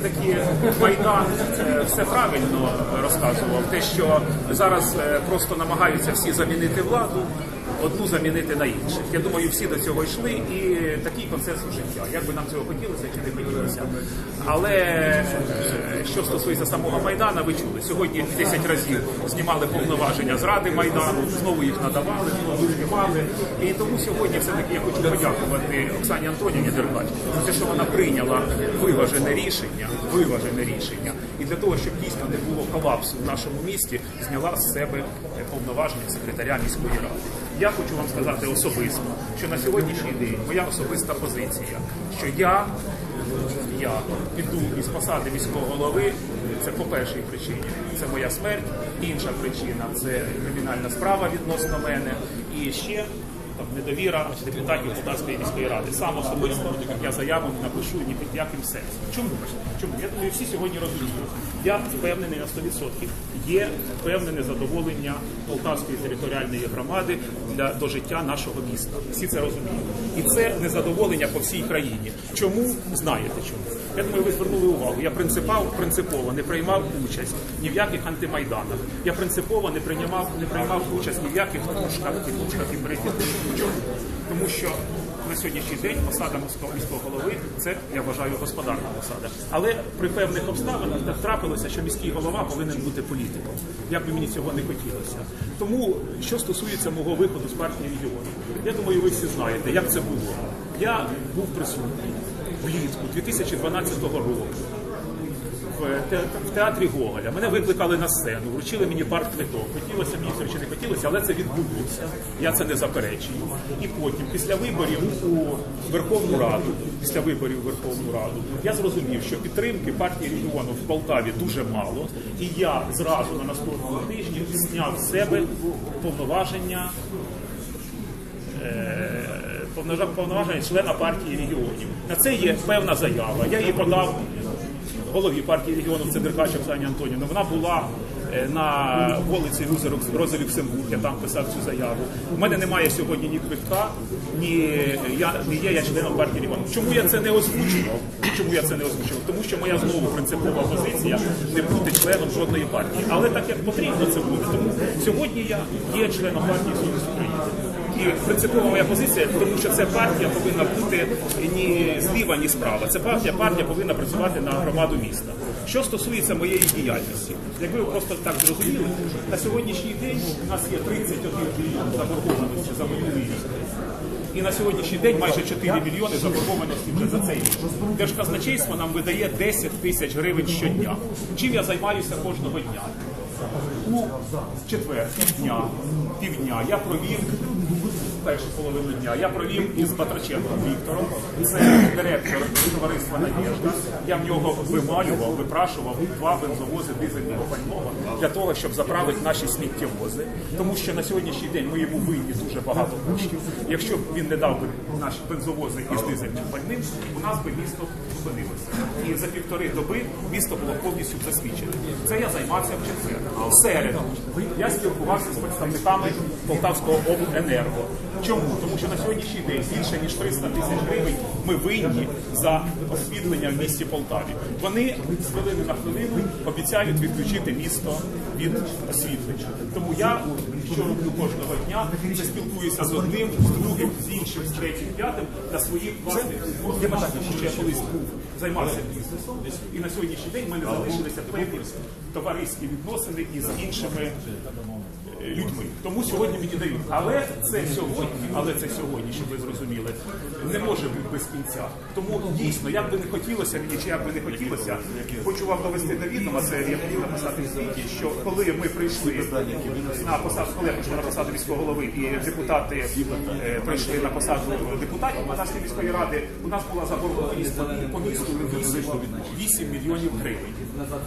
все-таки Майдан все правильно розказував. Те, що зараз е, просто намагаються всі замінити владу, одну замінити на інших. Я думаю, всі до цього йшли, і такий консенсус життя. Як би нам цього хотілося чи не хотілося. Але е, що стосується самого Майдана, ви чули, сьогодні 10 разів знімали повноваження зради Майдану, знову їх надавали, знову знімали. І тому сьогодні все-таки я хочу подякувати Оксані Антонівні Деркач за те, що вона прийняла виважене рішення, виважене рішення. І для того, щоб дійсно не було колапсу в нашому місті, зняла з себе повноваження секретаря міської ради. Я хочу вам сказати особисто, що на сьогоднішній день моя особиста позиція, що я, я піду із посади міського голови. Це по першій причині. Це моя смерть. Інша причина це кримінальна справа відносно мене. І ще там недовіра депутатів Полтавської міської ради. Сам особисто я заяву не напишу ні під яким сенсом. Чому? Чому? Я думаю, всі сьогодні розуміють. Я впевнений на 100%. Є певне незадоволення Полтавської територіальної громади для до життя нашого міста. Всі це розуміють. І це незадоволення по всій країні. Чому знаєте чому? Я думаю, ви звернули увагу. Я принципав принципово не приймав участь ні в яких антимайданах. Я принципово не приймав не приймав участь ні в яких пушках і пушках і. Чому? Тому що на сьогоднішній день посада міського голови це я вважаю господарна посада. Але при певних обставинах так трапилося, що міський голова повинен бути політиком. Як би мені цього не хотілося. Тому що стосується мого виходу з партії регіону, я думаю, ви всі знаєте, як це було. Я був присутній влітку 2012 року в театрі Гоголя. Мене викликали на сцену, вручили мені партквиток. Хотілося мені це чи не хотілося, але це відбулося. Я це не заперечую. І потім, після виборів у Верховну Раду, після виборів у Верховну Раду, я зрозумів, що підтримки партії регіону в Полтаві дуже мало, і я зразу на наступному тижні зняв з себе повноваження повноважа- повноваження члена партії регіонів. На це є певна заява. Я її подав голові партії регіонів, це Деркач Оксані Антонівна. Вона була е, на вулиці Рози Люксембург, я там писав цю заяву. У мене немає сьогодні ні квитка, ні я не є я членом партії регіонів. Чому я це не озвучував? Чому я це не озвучував? Тому що моя знову принципова позиція не бути членом жодної партії. Але так як потрібно це буде. Тому сьогодні я є членом партії Союз України. І принципова моя позиція, тому що ця партія повинна бути ні зліва, ні справа. Ця партія, партія повинна працювати на громаду міста. Що стосується моєї діяльності, якби ви просто так зрозуміли, на сьогоднішній день у нас є 31 мільйон заборгованості за минулий рік. І на сьогоднішній день майже 4 мільйони заборгованості вже за цей рік. Держказначейство нам видає 10 тисяч гривень щодня. Чим я займаюся кожного дня? У четвер, півдня, півдня я провів першу половину дня. Я провів із Батраченком Віктором, це директор товариства Надіжда. Я в нього вималював, випрашував два бензовози дизельного пального для того, щоб заправити наші сміттєвози. Тому що на сьогоднішній день ми йому винні дуже багато коштів. Якщо б він не дав би наші бензовози із дизельним пальним, у нас би місто зупинилося. І за півтори доби місто було повністю засвідчене. Це я займався в четвер. В середу я спілкувався з представниками Полтавського обленерго. Чому? Тому що на сьогоднішній день більше ніж 300 тисяч гривень ми винні за освітлення в місті Полтаві. Вони з хвилини на хвилину обіцяють відключити місто від освітлення. Тому я що роблю кожного дня, це спілкуюся з одним, з другим, з іншим, з третім, п'ятим на своїх власних я колись був займався бізнесом, і на сьогоднішній день в мене залишилися певні товариські відносини із іншими е, людьми. Тому сьогодні мені дають. Але це сьогодні, але це сьогодні, щоб ви зрозуміли, не може бути без кінця. Тому дійсно, як би не хотілося мені, чи як би не хотілося, хочу вам довести до відома, це я хотів написати в світі, що коли ми прийшли на посаду, коли я прийшов на посаду міського голови, і депутати е, прийшли на посаду депутатів Полтавської міської ради, у нас була заборгованість по місту 8 мільйонів гривень.